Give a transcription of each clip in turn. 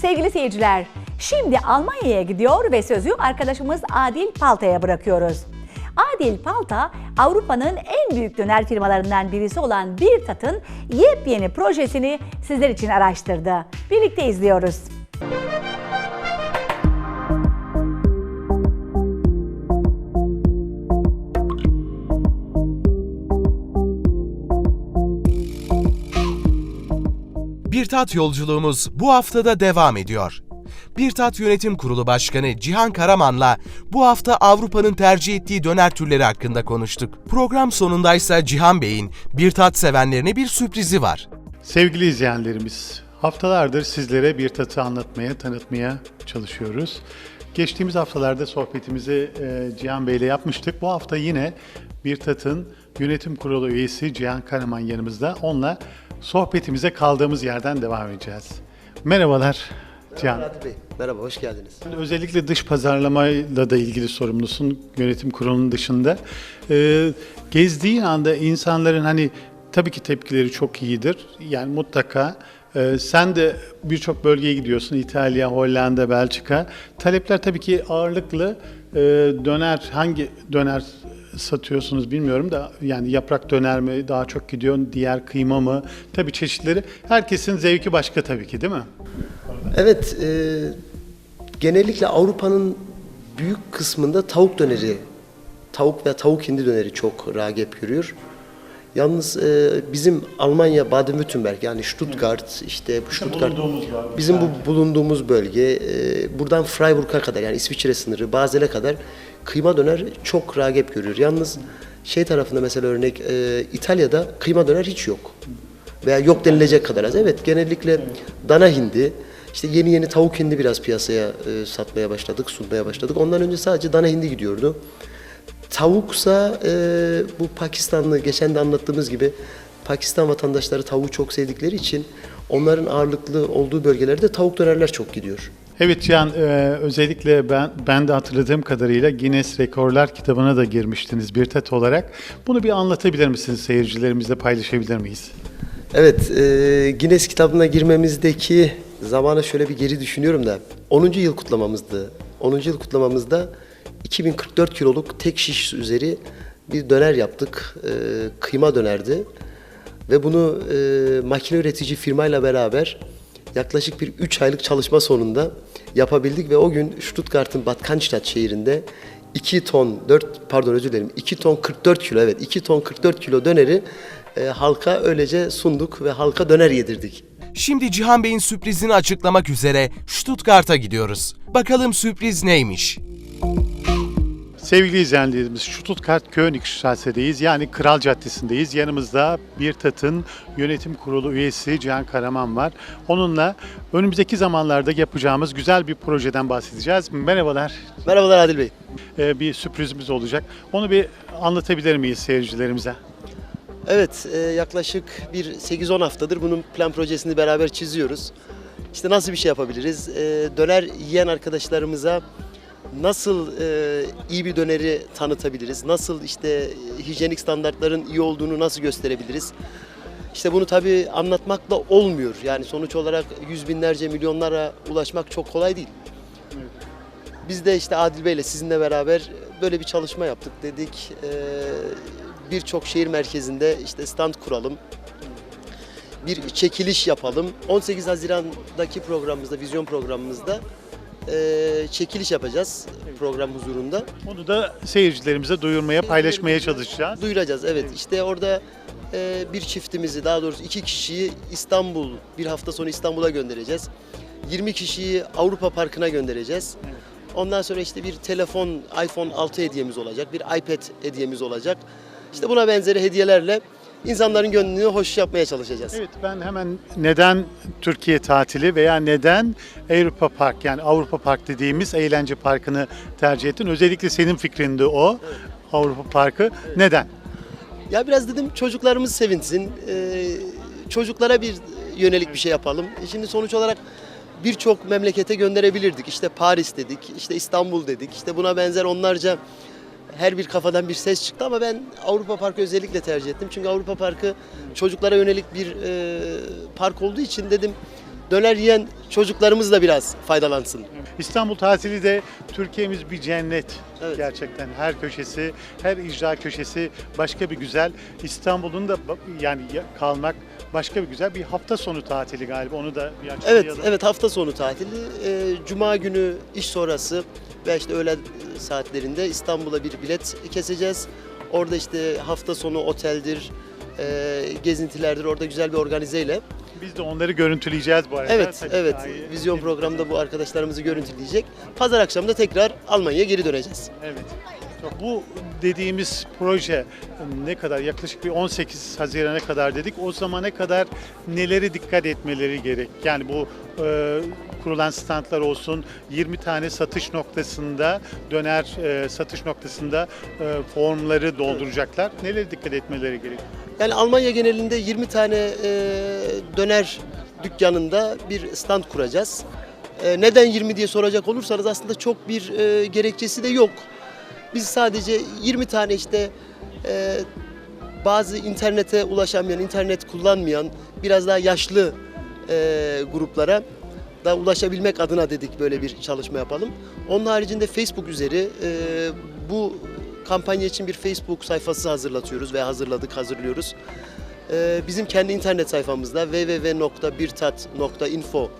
Sevgili seyirciler, şimdi Almanya'ya gidiyor ve sözü arkadaşımız Adil Palta'ya bırakıyoruz. Adil Palta, Avrupa'nın en büyük döner firmalarından birisi olan Bir Tat'ın yepyeni projesini sizler için araştırdı. Birlikte izliyoruz. Bir Tat yolculuğumuz bu haftada devam ediyor. Bir Tat Yönetim Kurulu Başkanı Cihan Karaman'la bu hafta Avrupa'nın tercih ettiği döner türleri hakkında konuştuk. Program sonundaysa Cihan Bey'in Bir Tat sevenlerine bir sürprizi var. Sevgili izleyenlerimiz, haftalardır sizlere bir tatı anlatmaya, tanıtmaya çalışıyoruz. Geçtiğimiz haftalarda sohbetimizi e, Cihan Bey ile yapmıştık. Bu hafta yine bir tatın yönetim kurulu üyesi Cihan Karaman yanımızda. Onunla sohbetimize kaldığımız yerden devam edeceğiz. Merhabalar Cihan. Merhaba Bey. Merhaba, hoş geldiniz. Özellikle dış pazarlamayla da ilgili sorumlusun yönetim kurulunun dışında. Ee, gezdiğin anda insanların hani tabii ki tepkileri çok iyidir. Yani mutlaka e, sen de birçok bölgeye gidiyorsun. İtalya, Hollanda, Belçika. Talepler tabii ki ağırlıklı e, döner hangi döner satıyorsunuz bilmiyorum da yani yaprak döner mi daha çok gidiyor diğer kıyma mı? Tabii çeşitleri. Herkesin zevki başka tabii ki değil mi? Evet, e, genellikle Avrupa'nın büyük kısmında tavuk döneri, tavuk ve tavuk hindi döneri çok rağbet görüyor. Yalnız e, bizim Almanya Baden-Württemberg yani Stuttgart işte bu Stuttgart bizim bu bulunduğumuz bölge e, buradan Freiburg'a kadar yani İsviçre sınırı Basel'e kadar kıyma döner çok rağbet görüyor. Yalnız şey tarafında mesela örnek e, İtalya'da kıyma döner hiç yok. Veya yok denilecek kadar az. Evet genellikle dana hindi işte yeni yeni tavuk hindi biraz piyasaya e, satmaya başladık, sunmaya başladık. Ondan önce sadece dana hindi gidiyordu. Tavuksa e, bu Pakistanlı geçen de anlattığımız gibi Pakistan vatandaşları tavuğu çok sevdikleri için onların ağırlıklı olduğu bölgelerde tavuk dönerler çok gidiyor. Evet Cihan, e, özellikle ben ben de hatırladığım kadarıyla Guinness Rekorlar kitabına da girmiştiniz bir tet olarak. Bunu bir anlatabilir misiniz seyircilerimizle paylaşabilir miyiz? Evet, e, Guinness kitabına girmemizdeki zamanı şöyle bir geri düşünüyorum da 10. yıl kutlamamızdı. 10. yıl kutlamamızda 2044 kiloluk tek şiş üzeri bir döner yaptık. E, kıyma dönerdi. Ve bunu e, makine üretici firmayla beraber yaklaşık bir 3 aylık çalışma sonunda yapabildik ve o gün Stuttgart'ın Bad Cannstatt şehrinde 2 ton 4 pardon özür dilerim 2 ton 44 kilo evet 2 ton 44 kilo döneri e, halka öylece sunduk ve halka döner yedirdik. Şimdi Cihan Bey'in sürprizini açıklamak üzere Stuttgart'a gidiyoruz. Bakalım sürpriz neymiş? Sevgili izleyenlerimiz Stuttgart Königstrasse'deyiz yani Kral Caddesi'ndeyiz. Yanımızda bir tatın yönetim kurulu üyesi Cihan Karaman var. Onunla önümüzdeki zamanlarda yapacağımız güzel bir projeden bahsedeceğiz. Merhabalar. Merhabalar Adil Bey. Ee, bir sürprizimiz olacak. Onu bir anlatabilir miyiz seyircilerimize? Evet, e, yaklaşık bir 8-10 haftadır bunun plan projesini beraber çiziyoruz. İşte nasıl bir şey yapabiliriz? E, döner yiyen arkadaşlarımıza nasıl e, iyi bir döneri tanıtabiliriz? Nasıl işte e, hijyenik standartların iyi olduğunu nasıl gösterebiliriz? İşte bunu tabii anlatmakla olmuyor. Yani sonuç olarak yüz binlerce milyonlara ulaşmak çok kolay değil. Biz de işte Adil Bey'le sizinle beraber böyle bir çalışma yaptık. Dedik e, birçok şehir merkezinde işte stand kuralım. Bir çekiliş yapalım. 18 Haziran'daki programımızda, vizyon programımızda e, çekiliş yapacağız program huzurunda. Onu da seyircilerimize duyurmaya, paylaşmaya çalışacağız. Duyuracağız evet. İşte orada e, bir çiftimizi daha doğrusu iki kişiyi İstanbul, bir hafta sonra İstanbul'a göndereceğiz. 20 kişiyi Avrupa Parkı'na göndereceğiz. Ondan sonra işte bir telefon, iPhone 6 hediyemiz olacak, bir iPad hediyemiz olacak. İşte buna benzeri hediyelerle insanların gönlünü hoş yapmaya çalışacağız. Evet ben hemen neden Türkiye tatili veya neden Avrupa Park yani Avrupa Park dediğimiz eğlence parkını tercih ettin? Özellikle senin fikrindi o. Avrupa Parkı. Neden? Ya biraz dedim çocuklarımız sevinsin, e, çocuklara bir yönelik bir şey yapalım. E Şimdi sonuç olarak birçok memlekete gönderebilirdik. İşte Paris dedik, işte İstanbul dedik, işte buna benzer onlarca her bir kafadan bir ses çıktı ama ben Avrupa Parkı özellikle tercih ettim. Çünkü Avrupa Parkı çocuklara yönelik bir e, park olduğu için dedim döner yiyen çocuklarımız da biraz faydalansın. İstanbul tatili de Türkiye'miz bir cennet. Evet. Gerçekten her köşesi, her icra köşesi başka bir güzel. İstanbul'un da yani ya- kalmak başka bir güzel. Bir hafta sonu tatili galiba onu da bir Evet, açıklayalım. evet hafta sonu tatili. Ee, Cuma günü iş sonrası ve işte öğlen saatlerinde İstanbul'a bir bilet keseceğiz. Orada işte hafta sonu oteldir, e, gezintilerdir. Orada güzel bir organizeyle. Biz de onları görüntüleyeceğiz bu arada. Evet, Tabii evet. daha. Vizyon programda bu arkadaşlarımızı görüntüleyecek. Pazar akşamı da tekrar Almanya'ya geri döneceğiz. Evet. Bu dediğimiz proje ne kadar yaklaşık bir 18 Haziran'a kadar dedik. O zamana kadar nelere dikkat etmeleri gerek? Yani bu e, kurulan standlar olsun 20 tane satış noktasında döner e, satış noktasında e, formları dolduracaklar. Nelere dikkat etmeleri gerek? Yani Almanya genelinde 20 tane e, döner dükkanında bir stand kuracağız. E, neden 20 diye soracak olursanız aslında çok bir e, gerekçesi de yok. Biz sadece 20 tane işte e, bazı internete ulaşamayan, internet kullanmayan, biraz daha yaşlı e, gruplara da ulaşabilmek adına dedik böyle bir çalışma yapalım. Onun haricinde Facebook üzeri e, bu kampanya için bir Facebook sayfası hazırlatıyoruz ve hazırladık, hazırlıyoruz. E, bizim kendi internet sayfamızda www.birtat.info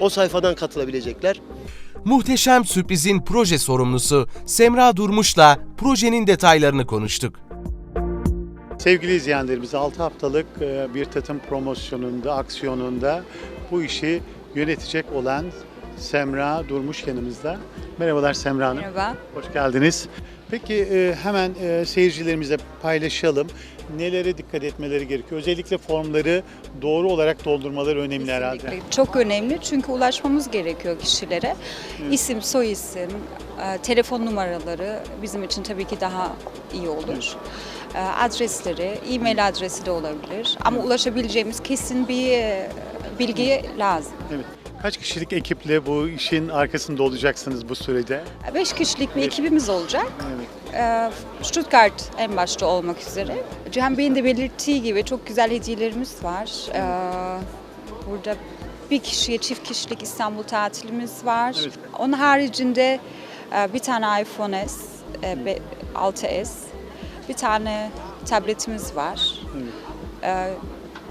o sayfadan katılabilecekler. Muhteşem sürprizin proje sorumlusu Semra Durmuş'la projenin detaylarını konuştuk. Sevgili izleyenlerimiz 6 haftalık e, bir tatım promosyonunda, aksiyonunda bu işi yönetecek olan Semra Durmuş yanımızda. Merhabalar Semra Hanım. Merhaba. Hoş geldiniz. Peki e, hemen e, seyircilerimize paylaşalım. Nelere dikkat etmeleri gerekiyor? Özellikle formları doğru olarak doldurmaları önemli herhalde. Kesinlikle. Çok önemli çünkü ulaşmamız gerekiyor kişilere. İsim, soy isim, e, telefon numaraları bizim için tabii ki daha iyi olur. E, Adresleri, e-mail adresi de olabilir. Ama ulaşabileceğimiz kesin bir bilgi lazım. Evet. Kaç kişilik ekiple bu işin arkasında olacaksınız bu sürede? Beş kişilik bir ekibimiz olacak. Evet. E, Stuttgart en başta olmak üzere. Cihan Bey'in de belirttiği gibi çok güzel hediyelerimiz var. E, Burada bir kişiye çift kişilik İstanbul tatilimiz var. Evet. Onun haricinde e, bir tane iPhone S, e, be- 6S, bir tane tabletimiz var. E,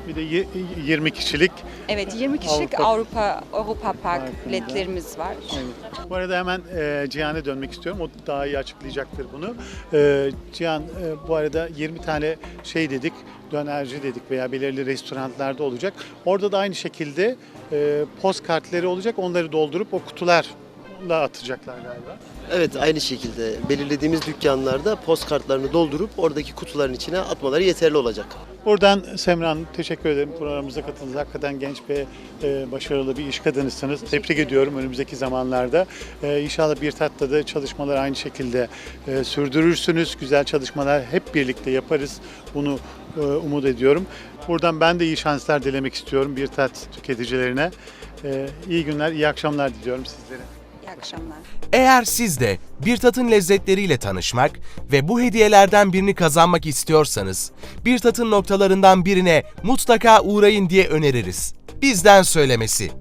Bir de ye- 20 kişilik. Evet 20 kişilik Avrupa- Avrupa Avrupa Park Parkı'nda. biletlerimiz var. Evet. Bu arada hemen e, Cihan'a dönmek istiyorum. O daha iyi açıklayacaktır bunu. E, Cihan e, bu arada 20 tane şey dedik, dönerci dedik veya belirli restoranlarda olacak. Orada da aynı şekilde e, post kartları olacak. Onları doldurup o kutularla atacaklar galiba. Evet aynı şekilde belirlediğimiz dükkanlarda post kartlarını doldurup oradaki kutuların içine atmaları yeterli olacak. Buradan Semra Hanım teşekkür ederim programımıza katıldınız. Hakikaten genç ve e, başarılı bir iş kadınısınız. Tebrik ediyorum önümüzdeki zamanlarda. E, inşallah bir tatta da çalışmalar aynı şekilde e, sürdürürsünüz. Güzel çalışmalar hep birlikte yaparız. Bunu e, umut ediyorum. Buradan ben de iyi şanslar dilemek istiyorum bir tat tüketicilerine. E, iyi günler, iyi akşamlar diliyorum sizlere. İyi akşamlar. Eğer siz de bir tatın lezzetleriyle tanışmak ve bu hediyelerden birini kazanmak istiyorsanız, bir tatın noktalarından birine mutlaka uğrayın diye öneririz. Bizden söylemesi.